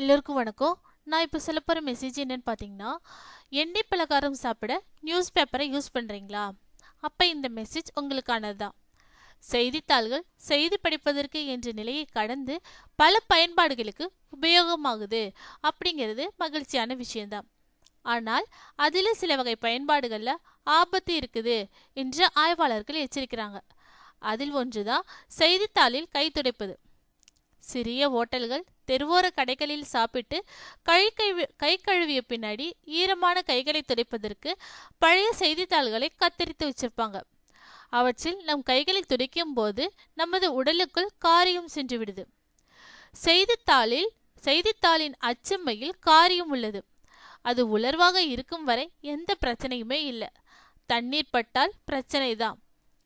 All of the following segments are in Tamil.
எல்லோருக்கும் வணக்கம். நான் இப்போ சொல்ல போகிற மெசேஜ் என்னென்னு பார்த்தீங்கன்னா எண்ணெய் பலகாரம் சாப்பிட நியூஸ் பேப்பரை யூஸ் பண்ணுறீங்களா அப்போ இந்த மெசேஜ் உங்களுக்கானது தான் செய்தித்தாள்கள் செய்தி படிப்பதற்கு என்ற நிலையை கடந்து பல பயன்பாடுகளுக்கு உபயோகமாகுது அப்படிங்கிறது மகிழ்ச்சியான விஷயம்தான் ஆனால் அதில் சில வகை பயன்பாடுகளில் ஆபத்து இருக்குது என்று ஆய்வாளர்கள் எச்சரிக்கிறாங்க. அதில் ஒன்றுதான் செய்தித்தாளில் கை துடைப்பது. சிறிய ஓட்டல்கள் தெருவோர கடைகளில் சாப்பிட்டு கை கழுவி கை கழுவிய பின்னாடி ஈரமான கைகளை துடைப்பதற்கு பழைய செய்தித்தாள்களை கத்தரித்து வச்சிருப்பாங்க. அவற்றில் நம் கைகளை துடைக்கும் போது நமது உடலுக்குள் காரியம் சென்று விடுது. செய்தித்தாளில் செய்தித்தாளின் அச்சம்மையில் காரியம் உள்ளது. அது உலர்வாக இருக்கும் வரை எந்த பிரச்சனையுமே இல்லை. தண்ணீர் பட்டால் பிரச்சனை தான்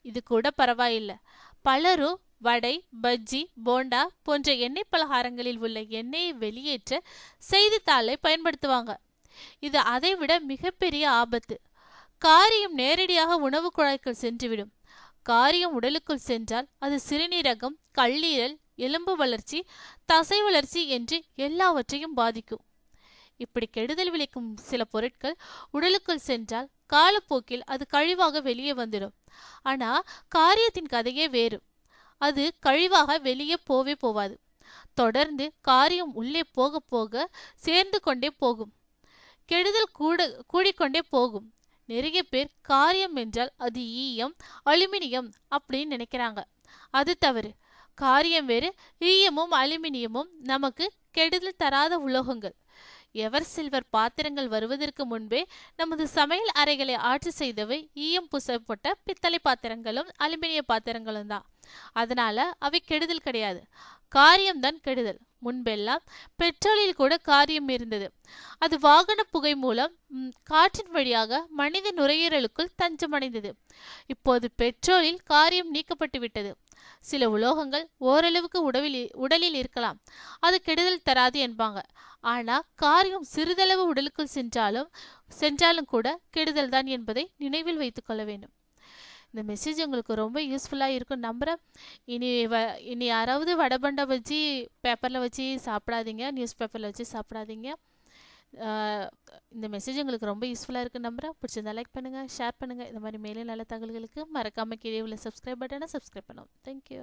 இது கூட பரவாயில்லை. பலரும் வடை பஜ்ஜி போண்டா போன்ற எண்ணெய் பலகாரங்களில் உள்ள எண்ணெயை வெளியேற்ற செய்தித்தாளை பயன்படுத்துவாங்க. இது அதைவிட மிகப்பெரிய ஆபத்து. காரியம் நேரடியாக உணவு குழாய்க்குள் சென்றுவிடும். காரியம் உடலுக்குள் சென்றால் அது சிறுநீரகம் கல்லீரல் எலும்பு வளர்ச்சி தசை வளர்ச்சி என்று எல்லாவற்றையும் பாதிக்கும். இப்படி கெடுதல் விளைக்கும் சில பொருட்கள் உடலுக்குள் சென்றால் காலப்போக்கில் அது கழிவாக வெளியே வந்துடும். ஆனா காரியத்தின் கதையே வேறு. அது கழிவாக வெளியே போவே போவாது. தொடர்ந்து காரியம் உள்ளே போக போக சேர்ந்து கொண்டே போகும். கெடுதல் கூட கூடிக்கொண்டே போகும். நிறைய பேர் காரியம் என்றால் அது ஈயம் அலுமினியம் அப்படின்னு நினைக்கிறாங்க. அது தவறு. காரியம் வேறு ஈயமும் அலுமினியமும் நமக்கு கெடுதல் தராத உலோகங்கள். எவர் சில்வர் பாத்திரங்கள் வருவதற்கு முன்பே நமது சமையல் அறைகளை ஆட்சி செய்தவை ஈயம் பூசப்பட்ட பித்தளை பாத்திரங்களும் அலுமினிய பாத்திரங்களும் தான் அதனால அவை கெடுதல் கிடையாது. காரியம்தான் கெடுதல். முன்பெல்லாம் பெட்ரோலில் கூட காரியம் இருந்தது. அது வாகன புகை மூலம் காற்றின் வழியாக மனித நுரையீரலுக்குள் தஞ்சமடைந்தது. இப்போது பெட்ரோலில் காரியம் நீக்கப்பட்டு விட்டது. சில உலோகங்கள் ஓரளவுக்கு உடவில் உடலில் இருக்கலாம். அது கெடுதல் தராது என்பாங்க. ஆனா காரியம் சிறிதளவு உடலுக்குள் சென்றாலும் சென்றாலும் கூட கெடுதல் தான் என்பதை நினைவில் வைத்துக் கொள்ள வேண்டும். இந்த மெசேஜ் உங்களுக்கு ரொம்ப யூஸ்ஃபுல்லாக இருக்கும் நம்புகிறேன் இனி வ இனி யாராவது வடபண்டை வச்சு பேப்பரில் வச்சு சாப்பிடாதீங்க நியூஸ் பேப்பரில் வச்சு சாப்பிடாதீங்க. இந்த மெசேஜ் உங்களுக்கு ரொம்ப யூஸ்ஃபுல்லாக இருக்குது நம்புகிறேன் பிடிச்சிருந்தா லைக் பண்ணுங்கள் ஷேர் பண்ணுங்கள் இந்த மாதிரி மேலே நல்ல தகவல்களுக்கு மறக்காமல் கீழே உள்ள சப்ஸ்கிரைப் பட்டனை சப்ஸ்கிரைப் பண்ணுவோம் தேங்க்யூ